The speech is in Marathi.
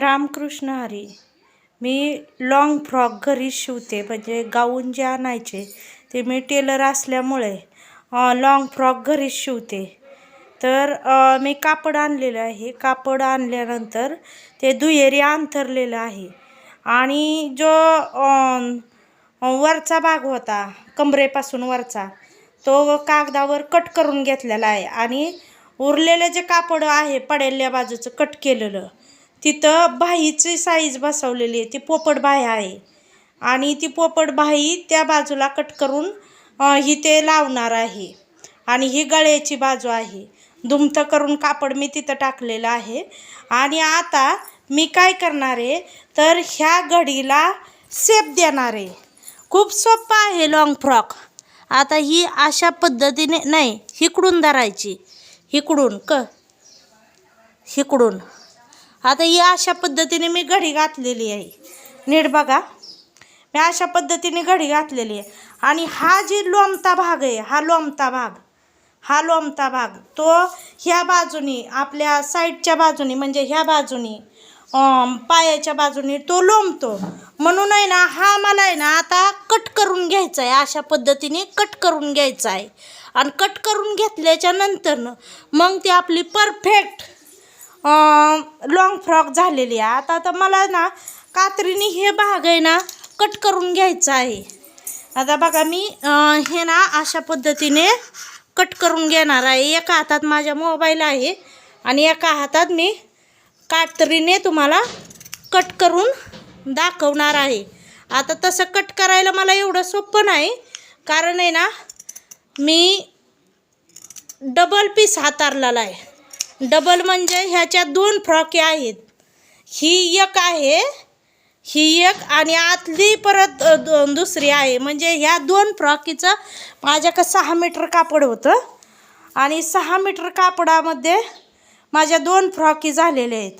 रामकृष्ण हरी. मी लाँग फ्रॉक घरी शिवते म्हणजे गाऊन जे आणायचे ते मी टेलर असल्यामुळे लाँग फ्रॉक घरीच शिवते. तर मी कापड आणलेलं आहे. कापड आणल्यानंतर ते दुहेरी अंथरलेलं आहे. आणि जो वरचा भाग होता कमरेपासून वरचा तो कागदावर कट करून घेतलेला आहे. आणि उरलेलं जे कापड आहे पडेल्या बाजूचं कट केलेलं. तिथं बाहीची साईज बसवलेली आहे. ती पोपट बाही आहे. आणि ती पोपट बाही त्या बाजूला कट करून ही ते लावणार आहे. आणि ही गळ्याची बाजू आहे. दुमतं करून कापड मी तिथं टाकलेलं आहे. आणि आता मी काय करणार आहे? तर ह्या घडीला सेप देणार आहे. खूप सोपं आहे लॉंग फ्रॉक आता ही अशा पद्धतीने नाही हिकडून धरायची. हिकडून क? हिकडून. आता ही अशा पद्धतीने मी घडी घातलेली आहे. नीट बघा. मी अशा पद्धतीने घडी घातलेली आहे. आणि हा जी लोमता भाग आहे हा लोमता भाग हा लोमता भाग तो ह्या बाजूनी आपल्या साईडच्या बाजूनी म्हणजे ह्या बाजूनी पायाच्या बाजूने तो लोंबतो म्हणून आहे ना हा मला आहे ना आता कट करून घ्यायचा आहे. अशा पद्धतीने कट करून घ्यायचा आहे. आणि कट करून घेतल्याच्या नंतरनं मग ती आपली परफेक्ट लॉंग फ्रॉक झालेली आहे. आता आता मला ना कात्रीने हे भाग आहे ना कट करून घ्यायचा आहे. आता बघा मी हे ना अशा पद्धतीने कट करून घेणार आहे. एका हातात माझ्या मोबाईल आहे आणि एका हातात मी कात्रीने तुम्हाला कट करून दाखवणार आहे. आता तसं कट करायला मला एवढं सोपं नाही कारण आहे ना मी डबल पीस हातारलेला आहे. डबल म्हणजे ह्याच्या दोन फ्रॉके आहेत. ही एक आहे ही एक आणि आतली परत दुसरी आहे. म्हणजे ह्या दोन फ्रॉकीचं माझ्याकडं सहा मीटर कापड होतं. आणि सहा मीटर कापडामध्ये माझ्या दोन फ्रॉकी झालेल्या आहेत.